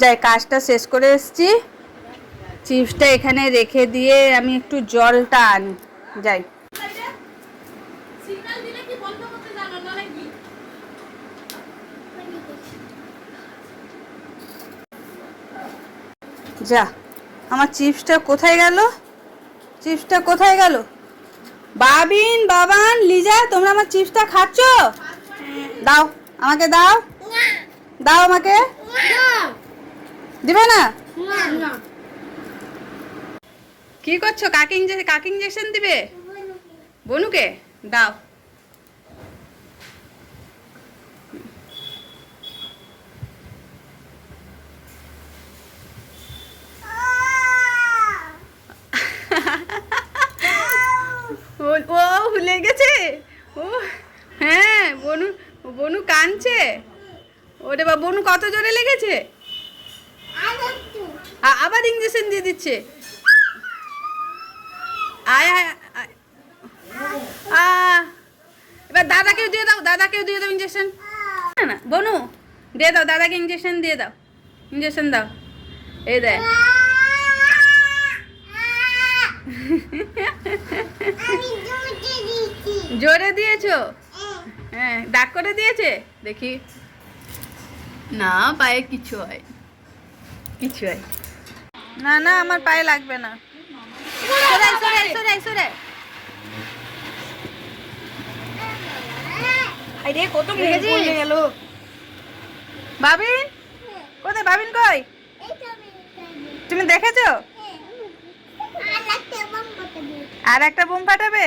যাই কাজটা শেষ করে এসেছি। চিপসটা এখানে রেখে দিয়ে আমি একটু জলটা আনি। যাই। যা, আমার চিপসটা কোথায় গেল? চিপসটা কোথায় গেল? বাবিন, বাবান, লিজা, তোমরা আমার চিপসটা খাচ্ছ? দাও, আমাকে দাও। দাও আমাকে। দিবে না? কি করছ? কাকে কাকে ইঞ্জেকশন দিবে? বনুকে? দাও। ও গেছে ও হ্যাঁ বনু বনু কাঁদছে। ওরে বা বনু কত জোরে লেগেছে? আবার ইঞ্জেকশন দিয়ে দিচ্ছে। আয় আয়। আ, এবার দাদাকেও দিয়ে দাও, দাদাকেও দিয়ে দাও ইঞ্জেকশন না না, বনু, দিয়ে দাও, দাদাকে ইঞ্জেকশন দিয়ে দাও। ইঞ্জেকশন দাও। এই দেয় জোরে দিয়েছ? হ্যাঁ ডাক করে দিয়েছে? দেখি। না পায়ে কিছু হয়। কিছু হয়। না না আমার পায়ে লাগবে না। কত গেল? বাবিন? কোথায়? বাবিন কই? তুমি দেখেছ? আর একটা বোম ফাটাবে?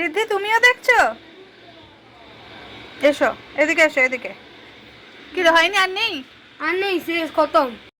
রিদ্ধি তুমিও দেখছ? এসো, এদিকে এসো, এদিকে। কি হয়নি আর নেই? আর নেই, শেষ, খতম।